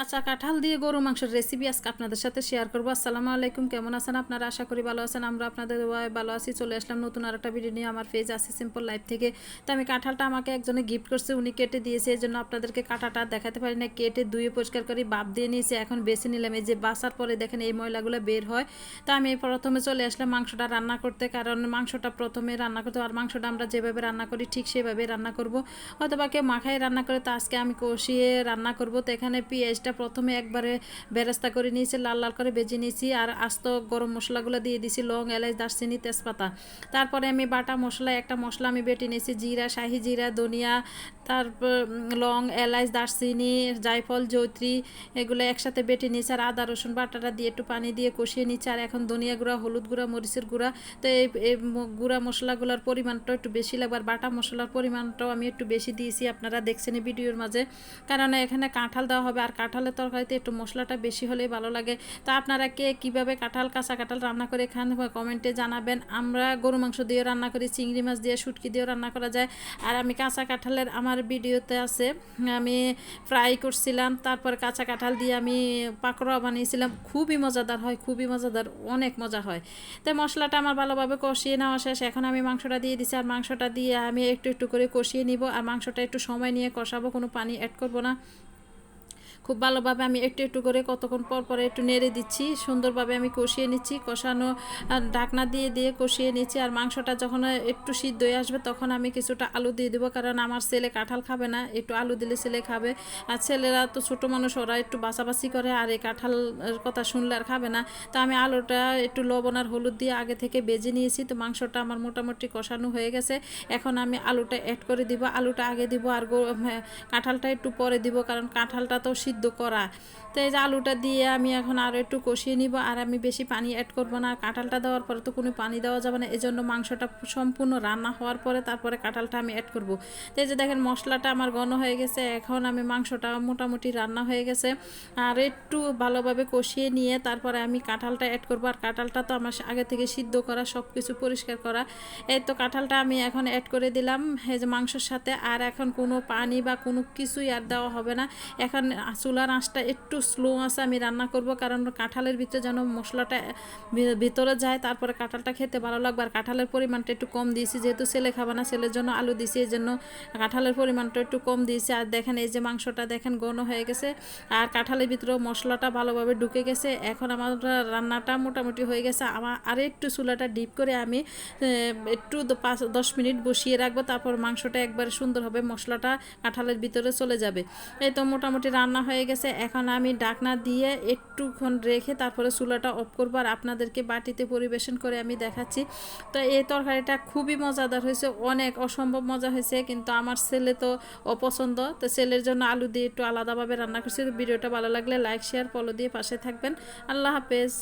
কাঁচা কাঁঠাল দিয়ে গরু মাংসের রেসিপি আজকে আপনাদের সাথে শেয়ার করব। আসসালামু আলাইকুম, কেমন আছেন আপনারা? আশা করি ভালো আছেন। আমরা আপনাদের ভালো আছি। চলে আসলাম নতুন আর একটা ভিডিও নিয়ে। আমার পেজ আছে সিম্পল লাইফ থেকে। তো আমি কাঁঠালটা আমাকে একজনে গিফট করছে, উনি কেটে দিয়েছে। এই জন্য আপনাদেরকে কাঁটাটা দেখাতে পারি না কেটে ধুয়ে পরিষ্কার করে বাপ দিয়ে নিয়েছে। এখন বেছে নিলাম। এই যে বাসার পরে দেখেন এই ময়লাগুলো বের হয়। তো আমি প্রথমে চলে আসলাম মাংসটা রান্না করতে। কারণ মাংসটা প্রথমে রান্না করতে আর মাংসটা আমরা যেভাবে রান্না করি ঠিক সেভাবে রান্না করব। হয়তো বা কেউ মাখায় রান্না করে, তো আজকে আমি কষিয়ে রান্না করব। তো এখানে পেঁয়াজটা প্রথমে একবারে বেরেস্তা করে নিয়েছি, লাল লাল করে ভেজে নিয়েছি আর আস্ত গরম মশলাগুলো দিয়ে দিয়েছি, লং এলাচ, দারচিনি, তেজপাতা। তারপরে আমি বাটা মশলা, একটা মশলা আমি বেটে নিয়েছি, জিরা, শাহি জিরা, ধনিয়া, তারপর লং এলাচ, দারচিনি, জায়ফল জৈত্রী এগুলো একসাথে বেটে নিয়েছি আর আদা, রসুন বাটাটা দিয়ে একটু পানি দিয়ে কষিয়ে নিচ্ছি আর এখন ধনিয়া গুঁড়া, হলুদ গুঁড়া, মরিচের গুঁড়া। তো এই গুঁড়া মশলাগুলোর পরিমাণটা একটু বেশি লাগবে আর বাটা মশলার পরিমাণটাও আমি একটু বেশি দিয়েছি, আপনারা দেখছেন ভিডিওর মাঝে। কারণ এখানে কাঁঠাল দেওয়া হবে আর কাঁঠালের তরকারিতে একটু মশলাটা বেশি হলেই ভালো লাগে। তা আপনারা কে কীভাবে কাঁঠাল, কাঁচা কাঁঠাল রান্না করে খান কমেন্টে জানাবেন। আমরা গরু মাংস দিয়ে রান্না করি, চিংড়ি মাছ দিয়ে, শুটকি দিয়েও রান্না করা যায়। আর আমি কাঁচা কাঁঠালের আমার ভিডিওতে আছে, আমি ফ্রাই করছিলাম, তারপর কাঁচা কাঁঠাল দিয়ে আমি পাকোড়া বানিয়েছিলাম। খুবই মজাদার হয়, খুবই মজাদার, অনেক মজা হয়। তাই মশলাটা আমার ভালোভাবে কষিয়ে নেওয়া শেষ। এখন আমি মাংসটা দিয়ে দিছি, আর মাংসটা দিয়ে আমি একটু একটু করে কষিয়ে নিব। আর মাংসটা একটু সময় নিয়ে কষাবো, কোনো পানি অ্যাড করব না। খুব ভালোভাবে আমি একটু একটু করে কতক্ষণ পর পরে একটু নেড়ে দিচ্ছি সুন্দরভাবে আমি কষিয়ে নিচ্ছি কষানো ঢাকনা দিয়ে দিয়ে কষিয়ে নিচ্ছি। আর মাংসটা যখন একটু সিদ্ধ হয়ে আসবে তখন আমি কিছুটা আলু দিয়ে দেবো কারণ আমার ছেলে কাঁঠাল খাবে না একটু আলু দিলে ছেলে খাবে। আর ছেলেরা তো ছোটো মানুষ ওরা একটু বাছাবাছি করে আর এই কাঁঠালের কথা শুনলে আর খাবে না। তো আমি আলুটা একটু লবণ আর হলুদ দিয়ে আগে থেকে বেজে নিয়েছি তো মাংসটা আমার মোটামুটি কষানো হয়ে গেছে। এখন আমি আলুটা অ্যাড করে দিব আলুটা আগে দিব আর হ্যাঁ, কাঁঠালটা একটু পরে দিব কারণ কাঁঠালটা তো সিদ্ধ করা। তো এই যে আলুটা দিয়ে আমি এখন আরও একটু কষিয়ে নিব। আর আমি বেশি পানি অ্যাড করব না। আর কাঁঠালটা দেওয়ার পরে তো কোনো পানি দেওয়া যাবে না। এই জন্য মাংসটা সম্পূর্ণ রান্না হওয়ার পরে তারপরে কাঁঠালটা আমি অ্যাড করব। তো এই যে দেখেন মশলাটা আমার ঘন হয়ে গেছে। এখন আমি মাংসটা মোটামুটি রান্না হয়ে গেছে। আর একটু ভালোভাবে কষিয়ে নিয়ে তারপরে আমি কাঁঠালটা অ্যাড করব। আর কাঁঠালটা তো আমার আগে থেকে সিদ্ধ করা সব কিছু পরিষ্কার করা। এই তো কাঁঠালটা আমি এখন অ্যাড করে দিলাম। এই যে মাংসের সাথে। আর এখন কোনো পানি বা কোনো কিছুই আর দেওয়া হবে না। এখন চুলার আঁচটা একটু স্লো আছে, আমি রান্না করব। কারণ কাঁঠালের ভিতরে যেন মশলাটা ভিতরে যায়, তারপরে কাঁঠালটা খেতে ভালো লাগবে। আর কাঁঠালের পরিমাণটা একটু কম দিয়েছি, যেহেতু ছেলে খাবে না, ছেলের জন্য আলু দিয়েছি এই জন্য কাঁঠালের পরিমাণটা একটু কম দিয়েছি। আর দেখেন, এই যে মাংসটা দেখেন ঘন হয়ে গেছে। আর কাঁঠালের ভিতরেও মশলাটা ভালোভাবে ঢুকে গেছে। এখন আমার রান্নাটা মোটামুটি হয়ে গেছে। আমার আর একটু চুলাটা ডিপ করে আমি একটু পাঁচ, দশ মিনিট বসিয়ে রাখব। তারপর মাংসটা একবারে সুন্দরভাবে মশলাটা কাঁঠালের ভিতরে চলে যাবে। এই তো মোটামুটি রান্না হয়ে গেছে। এখন আমি ডাকনা দিয়ে একটুক্ষণ রেখে তারপরে চুলাটা অফ করব আর আপনাদেরকে বাটিতে পরিবেশন করে আমি দেখাচ্ছি। তো এই তরকারিটা খুবই মজাদার হয়েছে, অনেক অসম্ভব মজা হয়েছে, কিন্তু আমার ছেলে তো অপছন্দ। তো ছেলের জন্য আলু দিয়ে একটু আলাদাভাবে রান্না করছি। ভিডিওটা ভালো লাগলে লাইক শেয়ার ফলো দিয়ে পাশে থাকবেন। আল্লাহ হাফেজ।